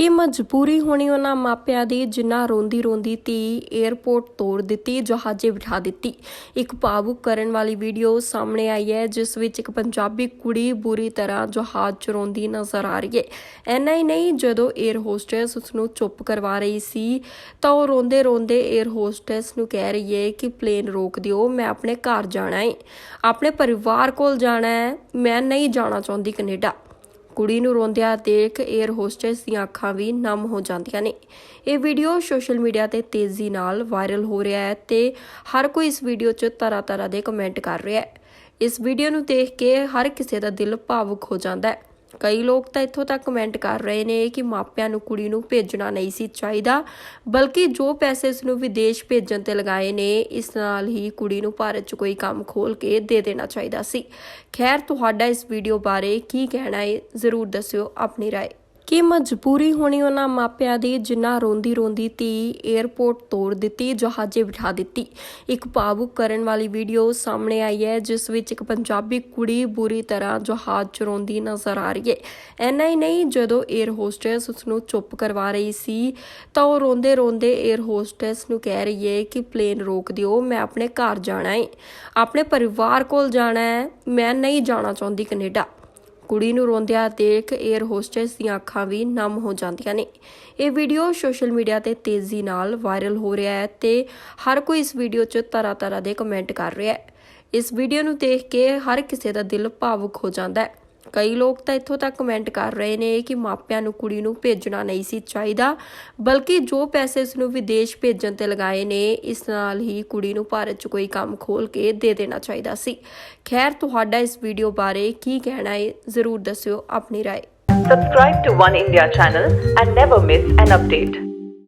ਕਿ ਮਜਬੂਰੀ ਹੋਣੀ ਉਹਨਾਂ ਮਾਪਿਆਂ ਦੀ ਜਿਨ੍ਹਾਂ ਰੋਂਦੀ ਰੋਂਦੀ ਧੀ 에어ਪੋਰਟ ਤੋੜ ਦਿੱਤੀ, ਜਹਾਜ਼ੇ ਬਿਠਾ ਦਿੱਤੀ? ਇੱਕ ਭਾਵੁਕ ਕਰਨ ਵਾਲੀ ਵੀਡੀਓ ਸਾਹਮਣੇ ਆਈ ਹੈ, ਜਿਸ ਵਿੱਚ ਇੱਕ ਪੰਜਾਬੀ ਕੁੜੀ ਬੁਰੀ ਤਰ੍ਹਾਂ ਜਹਾਜ਼ 'ਚ ਰੋਂਦੀ ਨਜ਼ਰ ਆ ਰਹੀ ਹੈ। ਐਨਾ ਹੀ ਨਹੀਂ, ਜਦੋਂ 에ਅਰ ਹੋਸਟੈਸ ਉਸ ਨੂੰ ਚੁੱਪ ਕਰਵਾ ਰਹੀ ਸੀ, ਤਾਂ ਉਹ ਰੋਂਦੇ ਰੋਂਦੇ 에ਅਰ ਹੋਸਟੈਸ ਨੂੰ ਕਹਿ ਰਹੀ ਹੈ ਕਿ ਪਲੇਨ ਰੋਕ ਦਿਓ, ਮੈਂ ਆਪਣੇ ਘਰ ਜਾਣਾ ਹੈ ਆਪਣੇ ਪਰਿਵਾਰ ਕੋਲ ਜਾਣਾ ਹੈ, ਮੈਂ ਨਹੀਂ ਜਾਣਾ ਚਾਹੁੰਦੀ ਕੈਨੇਡਾ। ਕੁੜੀ ਨੂੰ ਰੋਂਦਿਆਂ ਦੇਖ 에ਅਰ ਹੋਸਟੈਸ ਦੀਆਂ ਅੱਖਾਂ ਵੀ ਨਮ ਹੋ ਜਾਂਦੀਆਂ ਨੇ। ਇਹ ਵੀਡੀਓ ਸੋਸ਼ਲ ਮੀਡੀਆ ਤੇ ਤੇਜ਼ੀ ਨਾਲ ਵਾਇਰਲ ਹੋ ਰਿਹਾ ਹੈ ਤੇ ਹਰ ਕੋਈ ਇਸ ਵੀਡੀਓ 'ਚ ਤਰ੍ਹਾਂ ਤਰ੍ਹਾਂ ਦੇ ਕਮੈਂਟ ਕਰ ਰਿਹਾ ਹੈ। ਇਸ ਵੀਡੀਓ ਨੂੰ ਦੇਖ ਕੇ ਹਰ ਕਿਸੇ ਦਾ ਦਿਲ ਭਾਵੁਕ ਹੋ ਜਾਂਦਾ ਹੈ। ਕਈ ਲੋਕ ਤਾਂ ਇੱਥੋਂ ਤੱਕ ਕਮੈਂਟ ਕਰ ਰਹੇ ਨੇ ਕਿ ਮਾਪਿਆਂ ਨੂੰ ਕੁੜੀ ਨੂੰ ਭੇਜਣਾ ਨਹੀਂ ਸੀ ਚਾਹੀਦਾ ਬਲਕਿ ਜੋ ਪੈਸੇ ਇਸ ਨੂੰ ਵਿਦੇਸ਼ ਭੇਜਣ ਤੇ ਲਗਾਏ ਨੇ ਇਸ ਨਾਲ ਹੀ ਕੁੜੀ ਨੂੰ ਭਾਰਤ 'ਚ ਕੋਈ ਕੰਮ ਖੋਲ ਕੇ ਦੇ ਦੇਣਾ ਚਾਹੀਦਾ ਸੀ ਖੈਰ ਤੁਹਾਡਾ ਇਸ ਵੀਡੀਓ ਬਾਰੇ ਕੀ ਕਹਿਣਾ ਹੈ ਜ਼ਰੂਰ ਦੱਸਿਓ ਆਪਣੀ رائے ਕਿ ਮਜਬੂਰੀ ਹੋਣੀ ਉਹਨਾਂ ਮਾਪਿਆਂ ਦੀ ਜਿਨ੍ਹਾਂ ਰੋਂਦੀ ਰੋਂਦੀ ਧੀ 에어ਪੋਰਟ ਤੋੜ ਦਿੱਤੀ, ਜਹਾਜ਼ੇ ਬਿਠਾ ਦਿੱਤੀ? ਇੱਕ ਭਾਵੁਕ ਕਰਨ ਵਾਲੀ ਵੀਡੀਓ ਸਾਹਮਣੇ ਆਈ ਹੈ, ਜਿਸ ਵਿੱਚ ਇੱਕ ਪੰਜਾਬੀ ਕੁੜੀ ਬੁਰੀ ਤਰ੍ਹਾਂ ਜਹਾਜ਼ 'ਚ ਰੋਂਦੀ ਨਜ਼ਰ ਆ ਰਹੀ ਹੈ। ਐਨਾ ਹੀ ਨਹੀਂ, ਜਦੋਂ 에ਅਰ ਹੋਸਟੈਸ ਉਸ ਨੂੰ ਚੁੱਪ ਕਰਵਾ ਰਹੀ ਸੀ, ਤਾਂ ਉਹ ਰੋਂਦੇ ਰੋਂਦੇ 에ਅਰ ਹੋਸਟੈਸ ਨੂੰ ਕਹਿ ਰਹੀ ਹੈ ਕਿ ਪਲੇਨ ਰੋਕ ਦਿਓ, ਮੈਂ ਆਪਣੇ ਘਰ ਜਾਣਾ ਹੈ ਆਪਣੇ ਪਰਿਵਾਰ ਕੋਲ ਜਾਣਾ ਹੈ, ਮੈਂ ਨਹੀਂ ਜਾਣਾ ਚਾਹੁੰਦੀ ਕੈਨੇਡਾ। ਕੁੜੀ ਨੂੰ ਰੋਂਦਿਆਂ ਦੇਖ 에ਅਰ ਹੋਸਟੈਸ ਦੀਆਂ ਅੱਖਾਂ ਵੀ ਨਮ ਹੋ ਜਾਂਦੀਆਂ ਨੇ। ਇਹ ਵੀਡੀਓ ਸੋਸ਼ਲ ਮੀਡੀਆ ਤੇ ਤੇਜ਼ੀ ਨਾਲ ਵਾਇਰਲ ਹੋ ਰਿਹਾ ਹੈ ਤੇ ਹਰ ਕੋਈ ਇਸ ਵੀਡੀਓ 'ਚ ਤਰ੍ਹਾਂ ਤਰ੍ਹਾਂ ਦੇ ਕਮੈਂਟ ਕਰ ਰਿਹਾ ਹੈ। ਇਸ ਵੀਡੀਓ ਨੂੰ ਦੇਖ ਕੇ ਹਰ ਕਿਸੇ ਦਾ ਦਿਲ ਭਾਵੁਕ ਹੋ ਜਾਂਦਾ ਹੈ। ਕਈ ਲੋਕ ਤਾਂ ਇੱਥੋਂ ਤੱਕ ਕਮੈਂਟ ਕਰ ਰਹੇ ਨੇ ਕਿ ਮਾਪਿਆਂ ਨੂੰ ਕੁੜੀ ਨੂੰ ਭੇਜਣਾ ਨਹੀਂ ਸੀ ਚਾਹੀਦਾ ਬਲਕਿ ਜੋ ਪੈਸੇ ਇਸ ਨੂੰ ਵਿਦੇਸ਼ ਭੇਜਣ ਤੇ ਲਗਾਏ ਨੇ ਇਸ ਨਾਲ ਹੀ ਕੁੜੀ ਨੂੰ ਭਾਰਤ 'ਚ ਕੋਈ ਕੰਮ ਖੋਲ ਕੇ ਦੇ ਦੇਣਾ ਚਾਹੀਦਾ ਸੀ ਖੈਰ ਤੁਹਾਡਾ ਇਸ ਵੀਡੀਓ ਬਾਰੇ ਕੀ ਕਹਿਣਾ ਹੈ ਜ਼ਰੂਰ ਦੱਸਿਓ ਆਪਣੀ رائے Subscribe to One India channel and never miss an update.